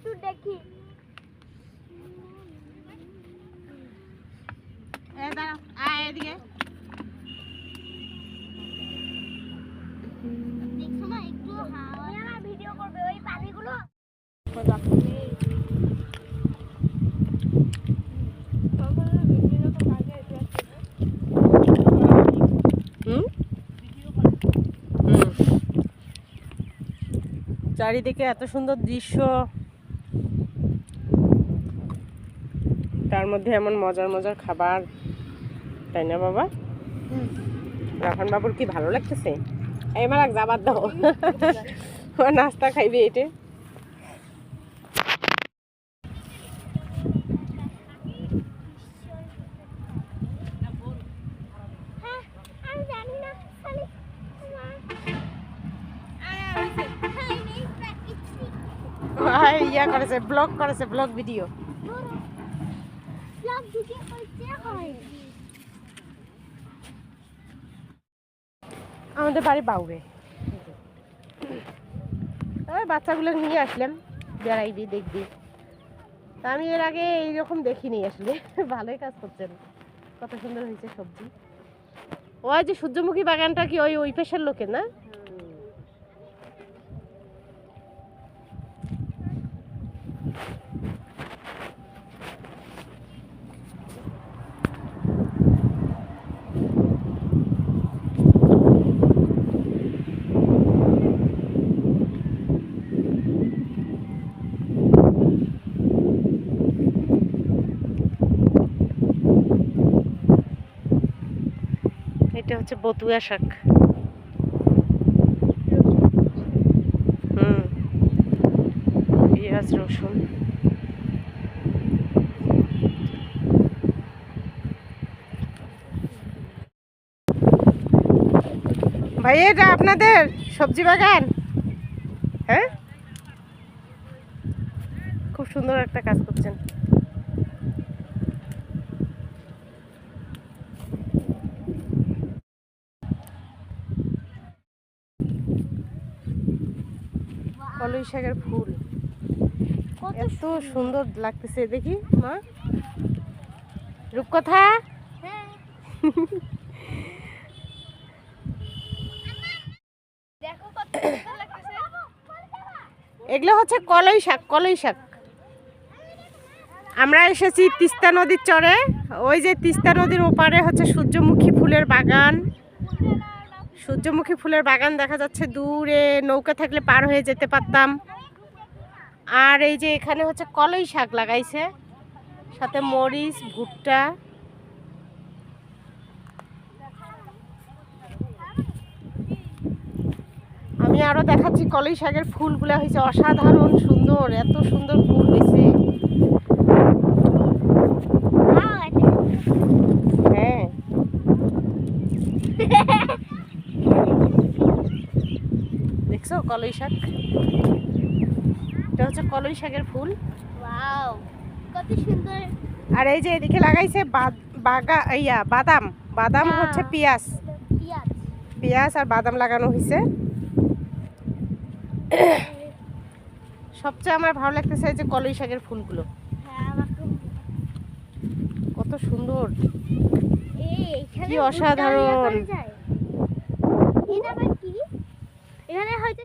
একটু দেখি। ভিডিও করবে ওই পানিগুলো। চারিদিকে এত সুন্দর দৃশ্য। তার মধ্যে এমন মজার মজার খাবার তাই না বাবা রাফান বাবুর কি ভালো লাগতেছে এই মারাক যাবার দাও নাস্তা খাইবে এটে হ্যাঁ ইয়া করেছে ব্লগ করেছে ব্লগ ভিডিও হয়। আমাদের বাড়ি বাউরে ওই বাচ্চাগুলো নিয়ে আসলাম বেড়াইবি, দেখবি। আমি এর আগে এইরকম দেখিনি আসলে, ভালোই কাজ করছেন। কত সুন্দর হয়েছে সবজি। ওই যে সূর্যমুখী বাগানটা কি ওই ওই পেশার লোকের না? এটা হচ্ছে বতুয়া শাক। পেঁয়াজ, রসুন। ভাই এটা আপনাদের সবজি বাগান? হ্যাঁ? খুব সুন্দর একটা কাজ করছেন। কলই শাকের ফুল। কত এত সুন্দর। লাগতেছে দেখি মা। রূপকথা? হ্যাঁ। এগুলো হচ্ছে কলই শাক কলই শাক। আমরা এসেছি তিস্তা নদীর চরে। ওই যে তিস্তা নদীর ওপারে হচ্ছে সূর্যমুখী ফুলের বাগান। সূর্যমুখী ফুলের বাগান দেখা যাচ্ছে। দূরে নৌকা থাকলে পার হয়ে যেতে পারতাম। আর এই যে এখানে হচ্ছে কলই শাক লাগাইছে। সাথে মরিচ, ভুট্টা। আমি আরও দেখাচ্ছি কলই শাকের ফুলগুলা হয়েছে। অসাধারণ, সুন্দর, এত সুন্দর ফুল হয়েছে হ্যাঁ দেখছ কলই শাক। এটা হচ্ছে কলই শাকের ফুল। কত সুন্দর। আর এই যে এদিকে লাগাইছে বাগা ইয়া বাদাম। বাদাম হ্যাঁ। হচ্ছে পেঁয়াজ। পিয়াজ। আর বাদাম লাগানো হয়েছে সবচেয়ে আমার ভালো লাগতেছে এই যে কলই শাকের ফুলগুলো। হ্যাঁ কত সুন্দর। এই এখানে কি অসাধারণ। এখানে হয়তো